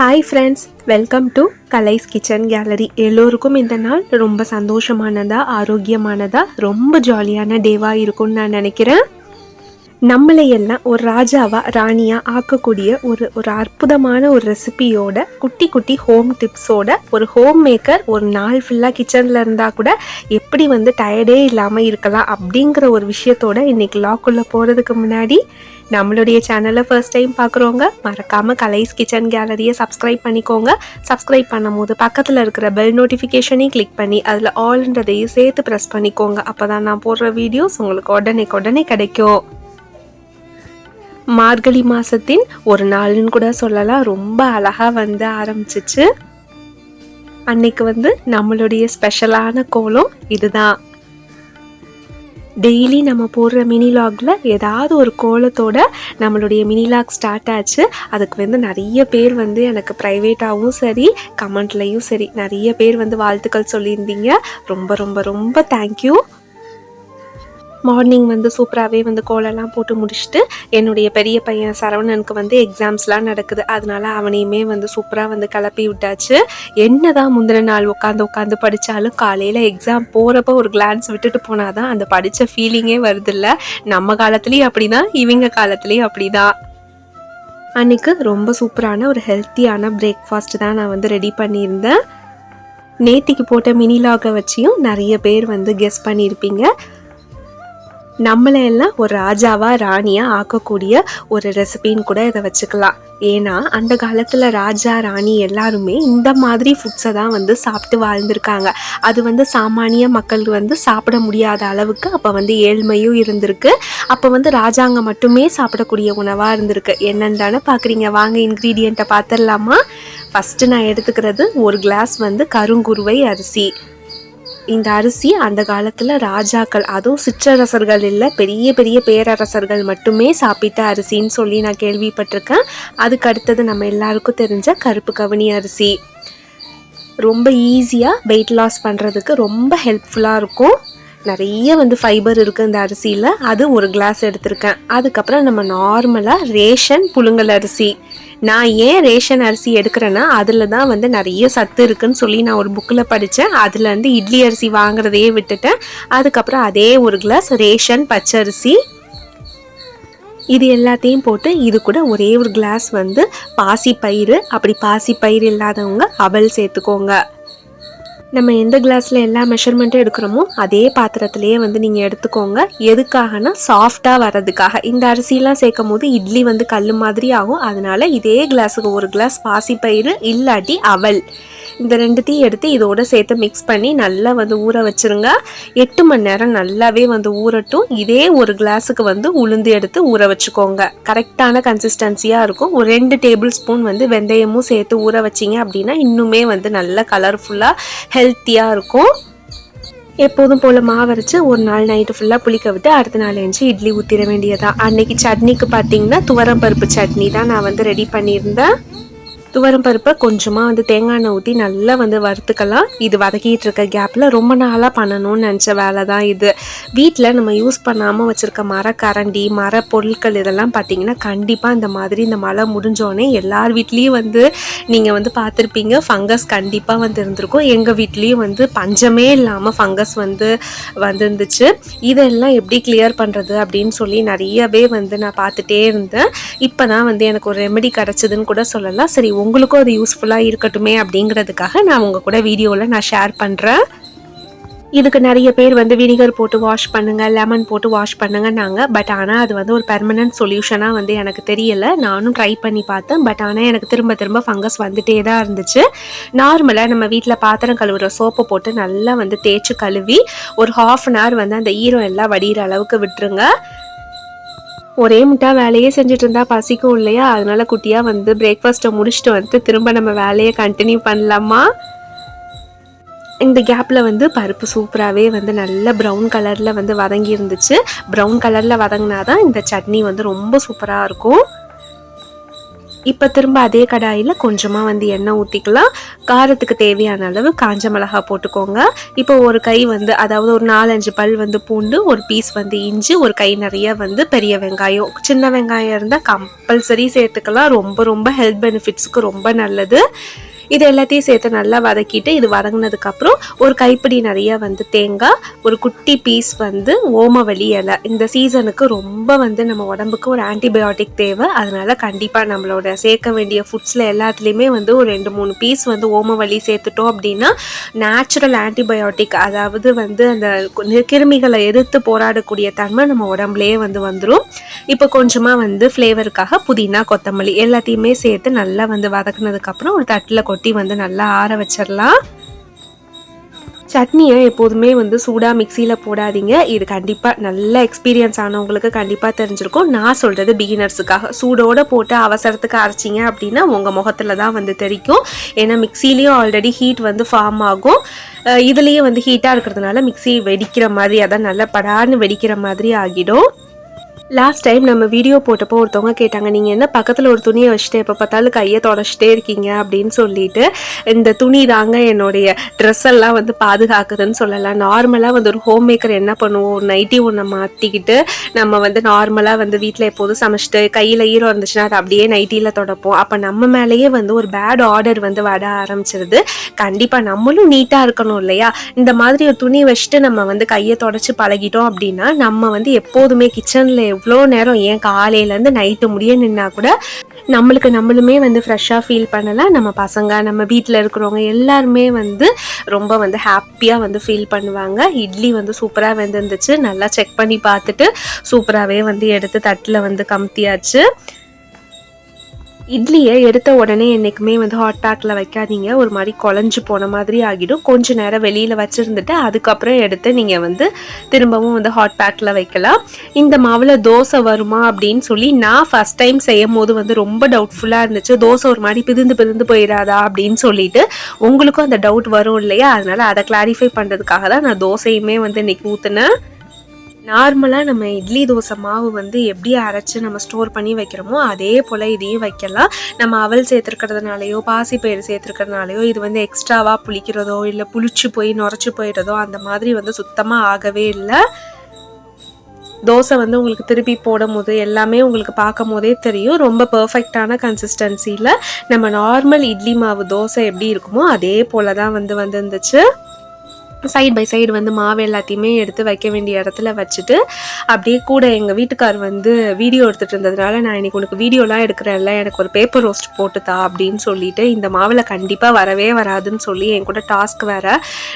Hi friends welcome to Kalai's kitchen gallery எல்லோருக்கும் இந்த நாள் ரொம்ப சந்தோஷமானதா ஆரோக்கியமானதா ரொம்ப ஜாலியான டேவாக இருக்கும்னு நான் நினைக்கிறேன். நம்மளை எல்லாம் ஒரு ராஜாவாக ராணியாக ஆக்கக்கூடிய ஒரு ஒரு அற்புதமான ஒரு ரெசிபியோட குட்டி குட்டி ஹோம் டிப்ஸோட ஒரு ஹோம் மேக்கர் ஒரு நாள் ஃபுல்லாக கிச்சனில் இருந்தால் கூட எப்படி வந்து டயர்டே இல்லாமல் இருக்கலாம் அப்படிங்கிற ஒரு விஷயத்தோட இன்றைக்கி லாக்குள்ளே போகிறதுக்கு முன்னாடி நம்மளுடைய சேனலை ஃபர்ஸ்ட் டைம் பார்க்குறவங்க மறக்காமல் கலைஸ் கிச்சன் கேலரியை சப்ஸ்கிரைப் பண்ணிக்கோங்க. சப்ஸ்கிரைப் பண்ணும்போது பக்கத்தில் இருக்கிற பெல் நோட்டிஃபிகேஷனையும் கிளிக் பண்ணி அதில் ஆல்ன்றதையும் சேர்த்து ப்ரெஸ் பண்ணிக்கோங்க. அப்போ தான் நான் போடுற வீடியோஸ் உங்களுக்கு உடனே உடனே கிடைக்கும். மார்கழி மாதத்தின் ஒரு நாள்னு கூட சொல்லலாம். ரொம்ப அழகாக வந்து ஆரம்பிச்சிச்சு. அன்னைக்கு வந்து நம்மளுடைய ஸ்பெஷலான கோலம் இதுதான். டெய்லி நம்ம போடுற மினிலாகில் ஏதாவது ஒரு கோலத்தோட நம்மளுடைய மினிலாக் ஸ்டார்ட் ஆச்சு. அதுக்கு வந்து நிறைய பேர் வந்து எனக்கு ப்ரைவேட்டாகவும் சரி கமெண்ட்லேயும் சரி நிறைய பேர் வந்து வாழ்த்துக்கள் சொல்லியிருந்தீங்க. ரொம்ப ரொம்ப ரொம்ப தேங்க்யூ மார்னிங் வந்து சூப்பராகவே வந்து கோலம்லாம் போட்டு முடிச்சுட்டு என்னுடைய பெரிய பையன் சரவணனுக்கு வந்து எக்ஸாம்ஸ்லாம் நடக்குது. அதனால அவனையுமே வந்து சூப்பராக வந்து கிளப்பி விட்டாச்சு. என்னதான் முந்தின நாள் உட்காந்து உட்காந்து படித்தாலும் காலையில் எக்ஸாம் போகிறப்ப ஒரு கிளான்ஸ் விட்டுட்டு போனால் தான் அந்த படித்த ஃபீலிங்கே வருதில்ல. நம்ம காலத்துலேயும் அப்படி தான் இவங்க காலத்துலேயும் அப்படி தான் அன்றைக்கு ரொம்ப சூப்பரான ஒரு ஹெல்த்தியான பிரேக்ஃபாஸ்ட் தான் நான் வந்து ரெடி பண்ணியிருந்தேன். நேத்திக்கு போட்ட மினிலாகை வச்சியும் நிறைய பேர் வந்து கெஸ் பண்ணியிருப்பீங்க. நம்மளை எல்லாம் ஒரு ராஜாவா ராணியா ஆக்கக்கூடிய ஒரு ரெசிபின்னு கூட இதை வச்சுக்கலாம். ஏன்னா அந்த காலத்தில் ராஜா ராணி எல்லாருமே இந்த மாதிரி ஃபுட்ஸை தான் வந்து சாப்பிட்டு வாழ்ந்திருக்காங்க. அது வந்து சாமானிய மக்கள் வந்து சாப்பிட முடியாத அளவுக்கு அப்போ வந்து ஏழ்மையும் இருந்திருக்கு. அப்போ வந்து ராஜாங்க மட்டுமே சாப்பிடக்கூடிய உணவாக இருந்திருக்கு. என்னன்னு தானே பார்க்குறீங்க வாங்க இன்க்ரீடியண்ட்டை பார்த்துடலாமா ஃபஸ்ட்டு நான் எடுத்துக்கிறது ஒரு கிளாஸ் வந்து கருங்குருவை அரிசி. இந்த அரிசி அந்த காலத்தில் ராஜாக்கள் அதுவும் சிற்றரசர்கள் இல்லை பெரிய பெரிய பேரரசர்கள் மட்டுமே சாப்பிட்ட அரிசின்னு சொல்லி நான் கேள்விப்பட்டிருக்கேன். அதுக்கு அடுத்தது நம்ம எல்லாருக்கும் தெரிஞ்ச கருப்பு கவனி அரிசி. ரொம்ப ஈஸியாக வெயிட் லாஸ் பண்ணுறதுக்கு ரொம்ப ஹெல்ப்ஃபுல்லாக இருக்கும். நிறைய வந்து ஃபைபர் இருக்குது இந்த அரிசியில். அது ஒரு கிளாஸ் எடுத்திருக்கேன். அதுக்கப்புறம் நம்ம நார்மலாக ரேஷன் புழுங்கல் அரிசி. நான் ஏன் ரேஷன் அரிசி எடுக்கிறேன்னா அதில் தான் வந்து நிறைய சத்து இருக்குன்னு சொல்லி நான் ஒரு புக்கில் படித்தேன் அதுலேருந்து இட்லி அரிசி வாங்குறதையே விட்டுட்டேன். அதுக்கப்புறம் அதே ஒரு கிளாஸ் ரேஷன் பச்சரிசி இது எல்லாத்தையும் போட்டு இது கூட ஒரே ஒரு கிளாஸ் வந்து பாசி பயிறு அப்படி பாசி பயிர் இல்லாதவங்க அவல் சேர்த்துக்கோங்க. நம்ம எந்த கிளாஸில் எல்லா மெஷர்மெண்ட்டும் எடுக்கிறோமோ அதே பாத்திரத்துலேயே வந்து நீங்கள் எடுத்துக்கோங்க. எதுக்காகனா சாஃப்டாக வர்றதுக்காக. இந்த அரிசிலாம் சேர்க்கும் போது இட்லி வந்து கல் மாதிரி ஆகும். அதனால இதே கிளாஸுக்கு ஒரு கிளாஸ் பாசிப்பயிறு இல்லாட்டி அவல். இந்த ரெண்டுத்தையும் எடுத்து இதோட சேர்த்து மிக்ஸ் பண்ணி நல்லா வந்து ஊற வச்சுருங்க. எட்டு மணி நேரம் நல்லாவே வந்து ஊறட்டும். இதே ஒரு கிளாஸுக்கு வந்து உளுந்து எடுத்து ஊற வச்சுக்கோங்க. கரெக்டான கன்சிஸ்டன்சியாக இருக்கும். ஒரு ரெண்டு டேபிள் ஸ்பூன் வந்து வெந்தயமும் சேர்த்து ஊற வச்சிங்க அப்படின்னா இன்னுமே வந்து நல்ல கலர்ஃபுல்லாக ஹெல்த்தியாக இருக்கும். எப்போதும் போல் மாவரைச்சு ஒரு நாள் நைட்டு ஃபுல்லாக புளிக்க விட்டு அடுத்த நாள் எழுந்து இட்லி ஊற்றிட வேண்டியதான் அன்னைக்கு சட்னிக்கு பார்த்தீங்கன்னா துவரம் பருப்பு சட்னி தான் நான் வந்து ரெடி பண்ணியிருந்தேன். துவரம் பருப்பை கொஞ்சமாக வந்து தேங்காய் எண்ணெய் ஊற்றி நல்லா வந்து வறுத்துக்கலாம். இது வதக்கிட்டு இருக்க கேப்பில் ரொம்ப நாளாக பண்ணணும்னு நினச்ச வேலை தான் இது. வீட்டில் நம்ம யூஸ் பண்ணாமல் வச்சுருக்க மரக்கரண்டி மர பொருட்கள் இதெல்லாம் பார்த்தீங்கன்னா கண்டிப்பாக இந்த மாதிரி இந்த மழை முடிஞ்சோடனே எல்லார் வீட்லேயும் வந்து நீங்கள் வந்து பார்த்துருப்பீங்க ஃபங்கஸ் கண்டிப்பாக வந்து இருந்திருக்கும். எங்கள் வீட்லேயும் வந்து பஞ்சமே இல்லாமல் ஃபங்கஸ் வந்து வந்துருந்துச்சு. இதெல்லாம் எப்படி கிளியர் பண்ணுறது அப்படின்னு சொல்லி நிறையவே வந்து நான் பார்த்துட்டே இருந்தேன். இப்போ தான் வந்து எனக்கு ஒரு ரெமெடி கிடச்சிதுன்னு கூட சொல்லலாம். சரி உங்களுக்கும் அது யூஸ்ஃபுல்லாக இருக்கட்டுமே அப்படிங்கிறதுக்காக நான் உங்கள் கூட வீடியோவில் நான் ஷேர் பண்ணுறேன் இதுக்கு நிறைய பேர் வந்து வினிகர் போட்டு வாஷ் பண்ணுங்கள் லெமன் போட்டு வாஷ் பண்ணுங்கன்னாங்க. பட் ஆனால் அது வந்து ஒரு பெர்மனன்ட் சொல்யூஷனாக வந்து எனக்கு தெரியல. நானும் ட்ரை பண்ணி பார்த்தேன். பட் ஆனால் எனக்கு திரும்ப திரும்ப ஃபங்கஸ் வந்துட்டே தான் இருந்துச்சு. நார்மலாக நம்ம வீட்டில் பாத்திரம் கழுவுற சோப்பை போட்டு நல்லா வந்து தேய்ச்சி கழுவி ஒரு ஹாஃப் அன் ஹவர் வந்து அந்த ஈரம் எல்லாம் வடிகிற அளவுக்கு விட்டுருங்க. ஒரே முட்டா வேலையே செஞ்சுட்டு இருந்தா பசிக்கும் இல்லையா? அதனால குட்டியாக வந்து பிரேக்ஃபாஸ்ட்டை முடிச்சுட்டு வந்து திரும்ப நம்ம வேலையை கண்டினியூ பண்ணலாமா? இந்த கேப்பில் வந்து பருப்பு சூப்பராகவே வந்து நல்ல ப்ரௌன் கலரில் வந்து வதங்கி இருந்துச்சு. ப்ரௌன் கலரில் வதங்கினா தான் இந்த சட்னி வந்து ரொம்ப சூப்பராக இருக்கும். இப்போ திரும்ப அதே கடாயில் கொஞ்சமாக வந்து எண்ணெய் ஊற்றிக்கலாம் காரத்துக்கு தேவையான அளவு காஞ்ச மிளகா போட்டுக்கோங்க. இப்போ ஒரு கை வந்து அதாவது ஒரு நாலஞ்சு பல் வந்து பூண்டு ஒரு பீஸ் வந்து இஞ்சி ஒரு கை நிறைய வந்து பெரிய வெங்காயம். சின்ன வெங்காயம் இருந்தால் கம்பல்சரி சேர்த்துக்கலாம். ரொம்ப ரொம்ப ஹெல்த் பெனிஃபிட்ஸுக்கு ரொம்ப நல்லது. இது எல்லாத்தையும் சேர்த்து நல்லா வதக்கிட்டு இது வதங்கினதுக்கப்புறம் ஒரு கைப்பிடி நிறைய வந்து தேங்காய் ஒரு குட்டி பீஸ் வந்து ஓமவலி இலை. இந்த சீசனுக்கு ரொம்ப வந்து நம்ம உடம்புக்கு ஒரு ஆன்டிபயோட்டிக் தேவை. அதனால கண்டிப்பாக நம்மளோட சேர்க்க வேண்டிய ஃபுட்ஸில் எல்லாத்துலேயுமே வந்து ஒரு ரெண்டு மூணு பீஸ் வந்து ஓமவலி சேர்த்துட்டோம் அப்படின்னா நேச்சுரல் ஆன்டிபயோட்டிக் அதாவது வந்து அந்த கு- கிருமிகளை எதிர்த்து போராடக்கூடிய தன்மை நம்ம உடம்புலயே வந்து வந்துடும் இப்போ கொஞ்சமாக வந்து ஃப்ளேவருக்காக புதினா கொத்தமல்லி எல்லாத்தையுமே சேர்த்து நல்லா வந்து வதக்குனதுக்கப்புறம் ஒரு தட்டில் கொட்டி வந்து நல்லா ஆற வச்சிடலாம் சட்னியை எப்போதுமே வந்து சூடாக மிக்சியில் போடாதீங்க. இது கண்டிப்பாக நல்ல எக்ஸ்பீரியன்ஸ் ஆனவங்களுக்கு கண்டிப்பாக தெரிஞ்சிருக்கும். நான் சொல்கிறது பிகினர்ஸுக்காக சூடோடு போட்டு அவசரத்துக்கு அரைச்சிங்க அப்படின்னா உங்கள் முகத்தில் தான் வந்து தெரிக்கும். ஏன்னா மிக்சிலேயும் ஆல்ரெடி ஹீட் வந்து ஃபார்ம் ஆகும். இதுலேயே இதுலேயும் வந்து ஹீட்டாக இருக்கிறதுனால மிக்ஸி வெடிக்கிற மாதிரி அதான் நல்லா படான்னு வெடிக்கிற மாதிரி ஆகிடும். லாஸ்ட் டைம் நம்ம வீடியோ போட்டப்போ ஒருத்தவங்க கேட்டாங்க நீங்கள் என்ன பக்கத்தில் ஒரு துணியை வச்சுட்டு எப்போ பார்த்தாலும் கையை தொடச்சிட்டே இருக்கீங்க? அப்படின்னு சொல்லிட்டு இந்த துணி தாங்க என்னுடைய ட்ரெஸ் எல்லாம் வந்து பாதுகாக்குதுன்னு சொல்லலாம் நார்மலாக வந்து ஒரு ஹோம் மேக்கர் என்ன பண்ணுவோம்? ஒரு நைட்டி ஒன்று மாற்றிக்கிட்டு நம்ம வந்து நார்மலாக வந்து வீட்டில் எப்போதும் சமைச்சிட்டு கையில் ஈரம் இருந்துச்சுன்னா அதை அப்படியே நைட்டியில் தொடப்போம். அப்போ நம்ம மேலேயே வந்து ஒரு பேட் ஆர்டர் வந்து வட ஆரம்பிச்சிருது. கண்டிப்பாக நம்மளும் நீட்டாக இருக்கணும் இல்லையா? இந்த மாதிரி ஒரு துணி வச்சுட்டு நம்ம வந்து கையை தொடச்சி பழகிட்டோம் அப்படின்னா நம்ம வந்து எப்போதுமே கிச்சனில் எவ்வளோ நேரம் ஏன் காலையிலேருந்து நைட்டு முடிய நின்னா கூட நம்மளுக்கு நம்மளுமே வந்து ஃப்ரெஷ்ஷாக ஃபீல் பண்ணலாம். நம்ம பசங்க நம்ம வீட்டில் இருக்கிறவங்க எல்லாருமே வந்து ரொம்ப வந்து ஹாப்பியாக வந்து ஃபீல் பண்ணுவாங்க. இட்லி வந்து சூப்பராக வெந்திருந்துச்சு. நல்லா செக் பண்ணி பார்த்துட்டு சூப்பராகவே வந்து எடுத்து தட்டில் வந்து கமுத்தியாச்சு. இட்லியை எடுத்த உடனே என்றைக்குமே வந்து ஹாட் பேக்கில் வைக்காதீங்க. ஒரு மாதிரி குழஞ்சு போன மாதிரி ஆகிடும். கொஞ்ச நேரம் வெளியில் வச்சுருந்துட்டு அதுக்கப்புறம் எடுத்து நீங்கள் வந்து திரும்பவும் வந்து ஹாட் பேக்கில் வைக்கலாம். இந்த மாவில் தோசை வருமா அப்படின்னு சொல்லி நான் ஃபஸ்ட் டைம் செய்யும் போது வந்து ரொம்ப டவுட்ஃபுல்லாக இருந்துச்சு. தோசை ஒரு மாதிரி பிதிந்து பிதிந்து போயிடாதா அப்படின்னு சொல்லிட்டு உங்களுக்கும் அந்த டவுட் வரும் இல்லையா? அதனால் அதை கிளாரிஃபை பண்ணுறதுக்காக தான் நான் தோசையுமே வந்து இன்றைக்கி ஊற்றுனேன் நார்மலாக நம்ம இட்லி தோசை மாவு வந்து எப்படி அரைச்சி நம்ம ஸ்டோர் பண்ணி வைக்கிறோமோ அதே போல் இதையும் வைக்கலாம். நம்ம அவல் சேர்த்துருக்கிறதுனாலையோ பாசிப்பயிறு சேர்த்துருக்கிறதுனாலையோ இது வந்து எக்ஸ்ட்ராவாக புளிக்கிறதோ இல்லை புளிச்சு போய் நுரைச்சி போயிடுறதோ அந்த மாதிரி வந்து சுத்தமாக ஆகவே இல்லை. தோசை வந்து உங்களுக்கு திருப்பி போடும் போது எல்லாமே உங்களுக்கு பார்க்கும் போதே தெரியும். ரொம்ப பர்ஃபெக்டான கன்சிஸ்டன்சியில் நம்ம நார்மல் இட்லி மாவு தோசை எப்படி இருக்குமோ அதே போல் தான் வந்து வந்துருந்துச்சு. சைடு பை சைடு வந்து மாவு எல்லாத்தையுமே எடுத்து வைக்க வேண்டிய இடத்துல வச்சுட்டு அப்படியே கூட எங்கள் வீட்டுக்கார் வந்து வீடியோ எடுத்துகிட்டு இருந்ததுனால நான் இன்னைக்கு உனக்கு வீடியோலாம் எடுக்கிறேன்ல எனக்கு ஒரு பேப்பர் ரோஸ்ட் போட்டுத்தா அப்படின்னு சொல்லிட்டு இந்த மாவில் கண்டிப்பாக வரவே வராதுன்னு சொல்லி என் கூட டாஸ்க் வேற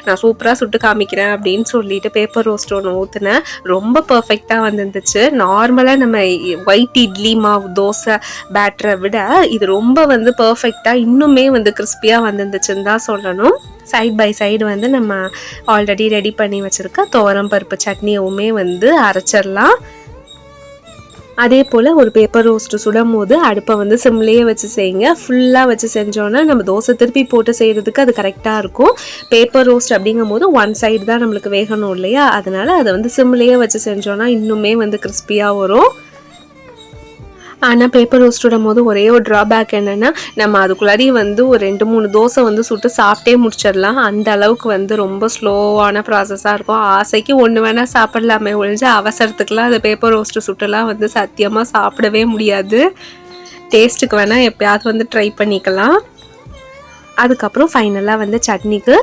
நான் சூப்பராக சுட்டு காமிக்கிறேன் அப்படின்னு சொல்லிட்டு பேப்பர் ரோஸ்ட் ஒன்று ஊற்றுனேன் ரொம்ப பர்ஃபெக்டாக வந்துருந்துச்சு. நார்மலாக நம்ம ஒயிட் இட்லி மாவு தோசை பேட்டரை விட இது ரொம்ப வந்து பர்ஃபெக்டாக இன்னுமே வந்து கிறிஸ்பியாக வந்துருந்துச்சுன்னு தான் சொல்லணும். சைட் பை சைடு வந்து நம்ம ஆல்ரெடி ரெடி பண்ணி வச்சுருக்க துவரம் பருப்பு சட்னியுமே வந்து அரைச்சிடலாம். அதே போல் ஒரு பேப்பர் ரோஸ்ட்டு சுடும் போது அடுப்பை வந்து சிம்லேயே வச்சு செய்யுங்க. ஃபுல்லாக வச்சு செஞ்சோன்னா நம்ம தோசை திருப்பி போட்டு செய்கிறதுக்கு அது கரெக்டாக இருக்கும். பேப்பர் ரோஸ்ட் அப்படிங்கும் போது ஒன் சைடு தான் நம்மளுக்கு வேகணும் இல்லையா? அதனால் அதை வந்து சிம்லேயே வச்சு செஞ்சோன்னா இன்னுமே வந்து கிறிஸ்பியாக வரும். ஆனால் பேப்பர் ரோஸ்டோடும் போது ஒரே ஒரு ட்ராபேக் என்னென்னா நம்ம அதுக்குள்ளாடி வந்து ஒரு ரெண்டு மூணு தோசை வந்து சுட்டு சாப்பிட்டே முடிச்சிடலாம். அந்த அளவுக்கு வந்து ரொம்ப ஸ்லோவான ப்ராசஸாக இருக்கும். ஆசைக்கு ஒன்று வேணால் சாப்பிடலாமே ஒழிஞ்சு அவசரத்துக்குலாம் அந்த பேப்பர் ரோஸ்ட்டு சுட்டுலாம் வந்து சத்தியமாக சாப்பிடவே முடியாது. டேஸ்ட்டுக்கு வேணால் எப்பயாவது வந்து ட்ரை பண்ணிக்கலாம். அதுக்கப்புறம் ஃபைனலாக வந்து சட்னிக்கு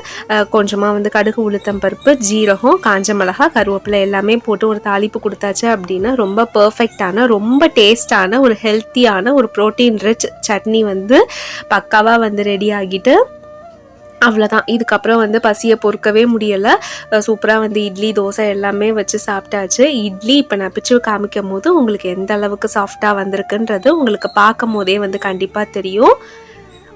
கொஞ்சமாக வந்து கடுகு உளுத்தம் பருப்பு ஜீரகம் காஞ்ச மிளகா கருவேப்பிலை எல்லாமே போட்டு ஒரு தாளிப்பு கொடுத்தாச்சு அப்படின்னா ரொம்ப பர்ஃபெக்டான ரொம்ப டேஸ்டான ஒரு ஹெல்த்தியான ஒரு ப்ரோட்டீன் ரிச் சட்னி வந்து பக்காவாக வந்து ரெடி ஆகிட்டு அவ்வளோதான் இதுக்கப்புறம் வந்து பசியை பொறுக்கவே முடியலை. சூப்பராக வந்து இட்லி தோசை எல்லாமே வச்சு சாப்பிட்டாச்சு. இட்லி இப்போ நான் பிச்சு காமிக்கும் போது உங்களுக்கு எந்த அளவுக்கு சாஃப்டாக வந்திருக்குன்றது உங்களுக்கு பார்க்கும் போதே வந்து கண்டிப்பாக தெரியும்.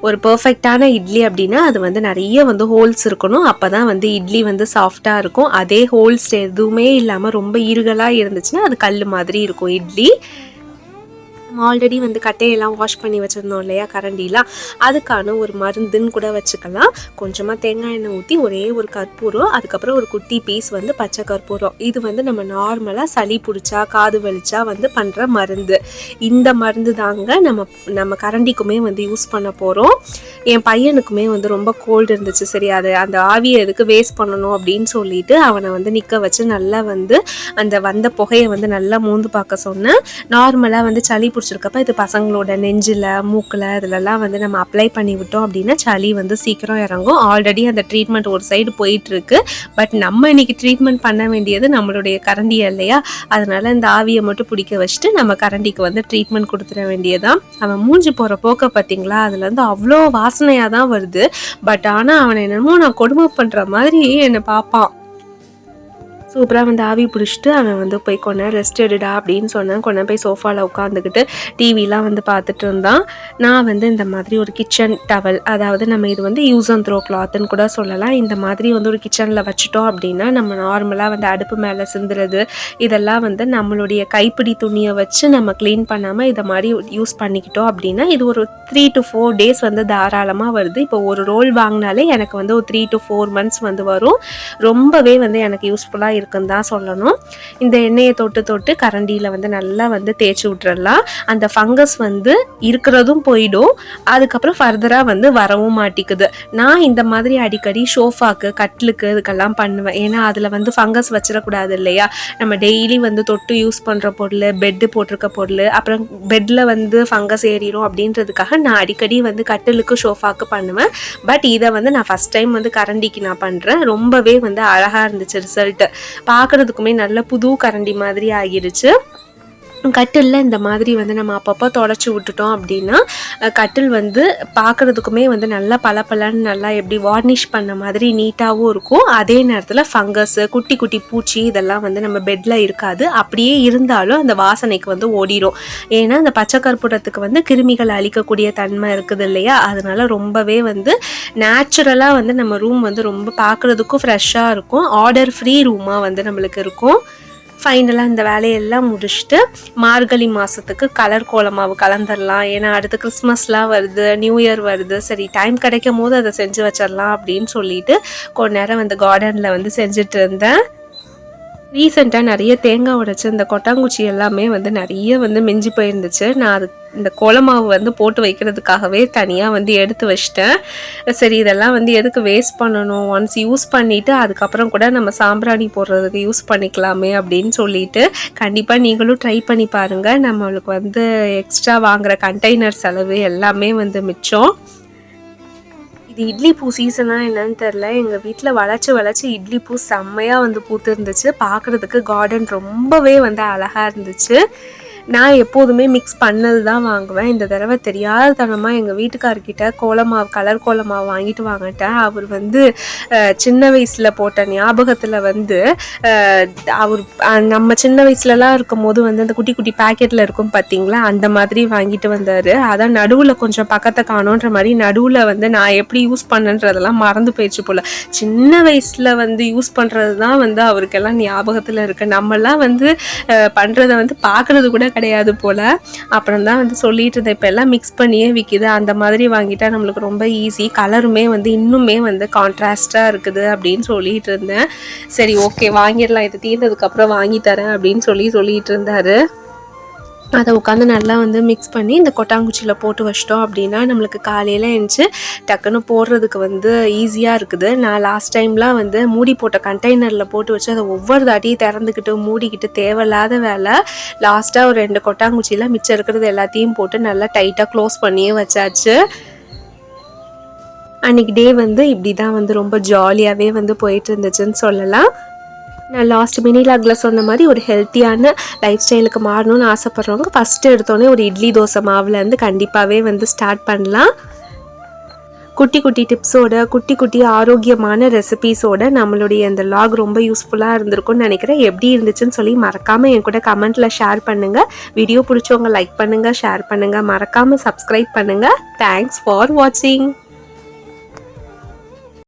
ஒரு பர்ஃபெக்டான இட்லி அப்படின்னா அது வந்து நிறைய வந்து ஹோல்ஸ் இருக்கணும். அப்போ தான் வந்து இட்லி வந்து சாஃப்டாக இருக்கும். அதே ஹோல்ஸ் எதுவுமே இல்லாமல் ரொம்ப இருகலாக இருந்துச்சுன்னா அது கல் மாதிரி இருக்கும் இட்லி. ஆல்ரெடி வந்து கட்டையெல்லாம் வாஷ் பண்ணி வச்சுருந்தோம் இல்லையா கரண்டிலாம் அதுக்கான ஒரு மருந்துன்னு கூட வச்சுக்கலாம். கொஞ்சமாக தேங்காய் எண்ணெய் ஊற்றி ஒரே ஒரு கற்பூரம் அதுக்கப்புறம் ஒரு குட்டி பீஸ் வந்து பச்சை கற்பூரம். இது வந்து நம்ம நார்மலாக சளி பிடிச்சா காது வலிச்சா வந்து பண்ணுற மருந்து. இந்த மருந்து தாங்க நம்ம நம்ம கரண்டிக்குமே வந்து யூஸ் பண்ண போகிறோம் என் பையனுக்குமே வந்து ரொம்ப கோல்டு இருந்துச்சு. சரி அது அந்த ஆவியை எதுக்கு வேஸ்ட் பண்ணணும் அப்படின்னு சொல்லிட்டு அவனை வந்து நிற்க வச்சு நல்லா வந்து அந்த வந்த புகையை வந்து நல்லா மூந்து பார்க்க சொன்னேன். நார்மலாக வந்து சளி பிடிச்சிருக்கப்ப இது பசங்களோட நெஞ்சில் மூக்கில் இதுலலாம் வந்து நம்ம அப்ளை பண்ணி விட்டோம் அப்படின்னா சளி வந்து சீக்கிரம் இறங்கும். ஆல்ரெடி அந்த ட்ரீட்மெண்ட் ஒரு சைடு போயிட்டுருக்கு. பட் நம்ம இன்னைக்கு ட்ரீட்மெண்ட் பண்ண வேண்டியது நம்மளுடைய கரண்டி இல்லையா? அதனால இந்த ஆவியை மட்டும் பிடிக்க வச்சுட்டு நம்ம கரண்டிக்கு வந்து ட்ரீட்மெண்ட் கொடுத்துட வேண்டியதான் அவன் மூஞ்சி போகிற போக்க பார்த்தீங்களா? அதுலேருந்து அவ்வளோ வாசனையாக தான் வருது. பட் ஆனால் அவனை என்னமோ நான் கொடுமை பண்ணுற மாதிரி என்னை பார்ப்பான். சூப்பராக வந்து ஆவி பிடிச்சிட்டு அவன் வந்து போய் கொண்டேன் ரெஸ்ட் எடுடா அப்படின்னு சொன்னேன். கொண்டு போய் சோஃபாவில் உட்காந்துக்கிட்டு டிவிலாம் வந்து பார்த்துட்டு இருந்தான். நான் வந்து இந்த மாதிரி ஒரு கிச்சன் டவல் அதாவது நம்ம இது வந்து யூஸ் அண்ட் த்ரோ கிளாத்துன்னு கூட சொல்லலாம். இந்த மாதிரி வந்து ஒரு கிச்சனில் வச்சுட்டோம் அப்படின்னா நம்ம நார்மலாக வந்து அடுப்பு மேலே சிந்துறது இதெல்லாம் வந்து நம்மளுடைய கைப்பிடி துணியை வச்சு நம்ம க்ளீன் பண்ணாமல் இதை மாதிரி யூஸ் பண்ணிக்கிட்டோம் அப்படின்னா இது ஒரு த்ரீ டு ஃபோர் டேஸ் வந்து தாராளமாக வருது. இப்போ ஒரு ரோல் வாங்கினாலே எனக்கு வந்து ஒரு த்ரீ டு ஃபோர் மந்த்ஸ் வந்து வரும். ரொம்பவே வந்து எனக்கு யூஸ்ஃபுல்லாக இருக்குன்னு தான் சொல்லணும். இந்த எண்ணெயை தொட்டு தொட்டு கரண்டியில் வந்து நல்லா வந்து தேய்ச்சி விட்டுறலாம். அந்த ஃபங்கஸ் வந்து இருக்கிறதும் போயிடும். அதுக்கப்புறம் ஃபர்தராக வந்து வரவும் மாட்டிக்குது. நான் இந்த மாதிரி அடிக்கடி ஷோஃபாக்கு கட்லுக்கு இதுக்கெல்லாம் பண்ணுவேன். ஏன்னா அதில் வந்து ஃபங்கஸ் வச்சிடக்கூடாது இல்லையா? நம்ம டெய்லி வந்து தொட்டு யூஸ் பண்ணுற பொருள் பெட்டு போட்டிருக்க பொருள் அப்புறம் பெட்டில் வந்து ஃபங்கஸ் ஏறிடும் அப்படின்றதுக்காக நான் அடிக்கடி வந்து கட்டிலுக்கு ஷோஃபாக்கு பண்ணுவேன். பட் இதை வந்து நான் ஃபஸ்ட் டைம் வந்து கரண்டிக்கு நான் பண்ணுறேன் ரொம்பவே வந்து அழகாக இருந்துச்சு ரிசல்ட்டு பார்க்குறதுக்குமே நல்ல புது கரண்டி மாதிரி ஆகிடுச்சு கட்டிலில் இந்த மாதிரி வந்து நம்ம அப்பப்போ தொடச்சி விட்டுட்டோம் அப்படின்னா கட்டில் வந்து பார்க்குறதுக்குமே வந்து நல்லா பளபளன்னு நல்லா எப்படி வார்னிஷ் பண்ண மாதிரி நீட்டாகவும் இருக்கும். அதே நேரத்தில் ஃபங்கஸ் குட்டி குட்டி பூச்சி இதெல்லாம் வந்து நம்ம பெட்டில் இருக்காது. அப்படியே இருந்தாலும் அந்த வாசனைக்கு வந்து ஓடிடும் ஏன்னா அந்த பச்சை கற்பூரத்துக்கு வந்து கிருமிகள் அழிக்கக்கூடிய தன்மை இருக்குது இல்லையா? அதனால ரொம்பவே வந்து நேச்சுரலாக வந்து நம்ம ரூம் வந்து ரொம்ப பார்க்குறதுக்கும் ஃப்ரெஷ்ஷாக இருக்கும். ஆர்டர் ஃப்ரீ ரூமாக வந்து நம்மளுக்கு இருக்கும். ஃபைனலாக இந்த வேலையெல்லாம் முடிச்சுட்டு மார்கழி மாதத்துக்கு கலர் கோலமாவு கலந்துடலாம் ஏன்னா அடுத்து கிறிஸ்மஸ்லாம் வருது நியூ இயர் வருது. சரி டைம் கிடைக்கும் போது அதை செஞ்சு வச்சிடலாம் அப்படின்னு சொல்லிட்டு கொஞ்ச நேரம் வந்து கார்டனில் வந்து செஞ்சுட்டு இருந்தேன். ரீசெண்டாக நிறைய தேங்காய் உடைச்சி இந்த கொட்டாங்குச்சி எல்லாமே வந்து நிறைய வந்து மிஞ்சி போயிருந்துச்சு. நான் அது இந்த கோலமாவு வந்து போட்டு வைக்கிறதுக்காகவே தனியாக வந்து எடுத்து வச்சிட்டேன். சரி இதெல்லாம் வந்து எதுக்கு வேஸ்ட் பண்ணணும்? ஒன்ஸ் யூஸ் பண்ணிவிட்டு அதுக்கப்புறம் கூட நம்ம சாம்பிராணி போடுறதுக்கு யூஸ் பண்ணிக்கலாமே அப்படின்னு சொல்லிட்டு கண்டிப்பாக நீங்களும் ட்ரை பண்ணி பாருங்கள் நம்மளுக்கு வந்து எக்ஸ்ட்ரா வாங்குகிற கண்டெய்னர் செலவு எல்லாமே வந்து மிச்சம். இது இட்லி பூ சீசனா என்னன்னு தெரில எங்கள் வீட்டில் வளைச்சி வளைச்சி இட்லி பூ செம்மையாக வந்து பூத்து இருந்துச்சு பார்க்குறதுக்கு கார்டன் ரொம்பவே வந்து அழகாக இருந்துச்சு. நான் எப்போதுமே மிக்ஸ் பண்ணது தான் வாங்குவேன். இந்த தடவை தெரியாதனமாக எங்கள் வீட்டுக்காரர்கிட்ட கோலமாவு கலர் கோலமாவு வாங்கிட்டு வாங்கிட்டேன். அவர் வந்து சின்ன வயசில் போட்ட ஞாபகத்தில் வந்து அவர் நம்ம சின்ன வயசுலலாம் இருக்கும்போது வந்து அந்த குட்டி குட்டி பேக்கெட்டில் இருக்கும் பார்த்தீங்களா அந்த மாதிரி வாங்கிட்டு வந்தார். அதான் நடுவில் கொஞ்சம் பக்கத்தை காணோன்ற மாதிரி நடுவில் வந்து நான் எப்படி யூஸ் பண்ணன்றதெல்லாம் மறந்து போயிடுச்சு போல். சின்ன வயசில் வந்து யூஸ் பண்ணுறது தான் வந்து அவருக்கெல்லாம் ஞாபகத்தில் இருக்குது நம்மலாம் வந்து பண்ணுறத வந்து பார்க்குறது கூட கிடையாது போல். அப்புறம் தான் வந்து சொல்லிட்டு இருந்தேன் இப்போ எல்லாம் மிக்ஸ் பண்ணியே விற்கிது அந்த மாதிரி வாங்கிட்டா நம்மளுக்கு ரொம்ப ஈஸி கலருமே வந்து இன்னுமே வந்து கான்ட்ராஸ்டாக இருக்குது அப்படின்னு சொல்லிட்டு இருந்தேன் சரி ஓகே வாங்கிடலாம். இது தீர்ந்ததுக்கப்புறம் வாங்கி தரேன் அப்படின்னு சொல்லி சொல்லிட்டு இருந்தாரு அதை உட்காந்து நல்லா வந்து மிக்ஸ் பண்ணி இந்த கொட்டாங்குச்சியில் போட்டு வச்சிட்டோம் அப்படின்னா நம்மளுக்கு காலையில் எழுந்துச்சு டக்குன்னு போடுறதுக்கு வந்து ஈஸியாக இருக்குது. நான் லாஸ்ட் டைம்லாம் வந்து மூடி போட்ட கண்டெய்னரில் போட்டு வச்சு அதை ஒவ்வொரு தாட்டியும் திறந்துக்கிட்டு மூடிக்கிட்டு தேவையில்லாத வேலை லாஸ்ட்டாக ஒரு ரெண்டு கொட்டாங்குச்சியில் மிச்சம் இருக்கிறது எல்லாத்தையும் போட்டு நல்லா டைட்டாக க்ளோஸ் பண்ணியே வச்சாச்சு. அன்றைக்கி டே வந்து இப்படி தான் வந்து ரொம்ப ஜாலியாகவே வந்து போயிட்டு இருந்துச்சுன்னு சொல்லலாம். நான் லாஸ்ட் மினி லாகில் சொன்ன மாதிரி ஒரு ஹெல்த்தியான லைஃப் ஸ்டைலுக்கு மாறணும்னு ஆசைப்பட்றவங்க ஃபஸ்ட்டு எடுத்தோடனே ஒரு இட்லி தோசை மாவுலேருந்து கண்டிப்பாகவே வந்து ஸ்டார்ட் பண்ணலாம். குட்டி குட்டி டிப்ஸோட குட்டி குட்டி ஆரோக்கியமான ரெசிபீஸோட நம்மளுடைய இந்த லாக் ரொம்ப யூஸ்ஃபுல்லாக இருந்திருக்கும்னு நினைக்கிறேன். எப்படி இருந்துச்சுன்னு சொல்லி மறக்காமல் என் கூட கமெண்ட்டில் ஷேர் பண்ணுங்கள் வீடியோ பிடிச்சவங்க லைக் பண்ணுங்கள் ஷேர் பண்ணுங்கள் மறக்காமல் சப்ஸ்கிரைப் பண்ணுங்கள் தேங்க்ஸ் ஃபார் வாட்சிங்